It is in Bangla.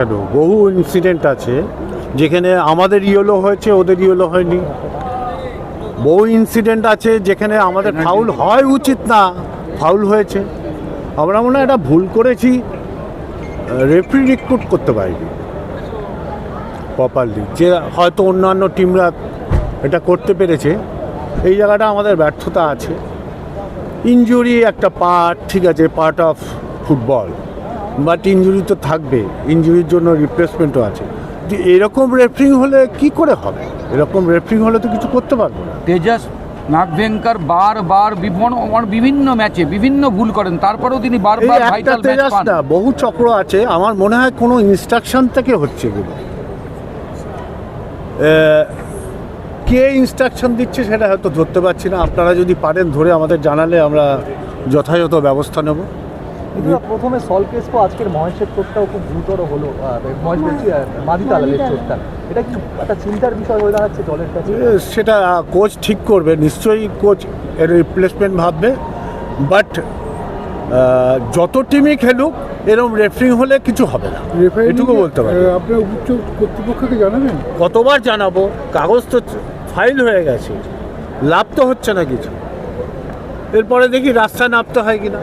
কেন? বহু ইনসিডেন্ট আছে যেখানে আমাদের ইয়েলো হয়েছে ওদের ইয়েলো হয়নি। বহু ইনসিডেন্ট আছে যেখানে আমাদের ফাউল হয় উচিত না ফাউল হয়েছে। আমরা মনে হয় এটা ভুল করেছি। রেফারি রিক্রুট করতে পারিনি। প্রপারলি যে হয়তো অন্যান্য টিমরা এটা করতে পেরেছে। এই জায়গাটা আমাদের ব্যর্থতা আছে। ইনজুরি একটা পার্ট ঠিক আছে part of football but injury তো থাকবে ইনজুরির জন্য রিপ্লেসমেন্টও আছে। এরকম রেফারিং হলে কি করে হবে? এরকম রেফারিং হলে তো কিছু করতে পারব না। তেজাস নাগভেঙ্কার বারবার বিভিন্ন বিভিন্ন ম্যাচে বিভিন্ন ভুল করেন তারপরেও তিনি বারবার ভাইটাল ম্যাচ পান। না বহু চক্র আছে আমার মনে হয় কোনো ইনস্ট্রাকশন থেকে হচ্ছে এগুলো। কে ইনস্ট্রাকশন দিচ্ছে সেটা হয়তো ধরতে পারছি না আপনারা যদি পারেন ধরে আমাদের জানালে আমরা যথাযথ ব্যবস্থা নেব। কিন্তু প্রথমে সলকেস্কো আজকের মহেশের চোটটাও খুব গুরুতর হলো মহেশ বলছি মাদিতালালের চোটটা এটা কি একটা চিন্তার বিষয় হয়ে দাঁড়াচ্ছে দলের কাছে? সেটা কোচ ঠিক করবে নিশ্চয়ই কোচ এর রিপ্লেসমেন্ট ভাববে বাট যত টিমই খেলুক এরকম রেফারিং হলে কিছু হবে না। এটুকু বলতে পারি। আপনি উচ্চ কর্তৃপক্ষকে জানাবেন? কতবার জানাব? কাগজ তো ফাইল হয়ে গেছে। লাভ তো হচ্ছে না কিছু। এরপরে দেখি রাস্তায় নামতে হয় কিনা।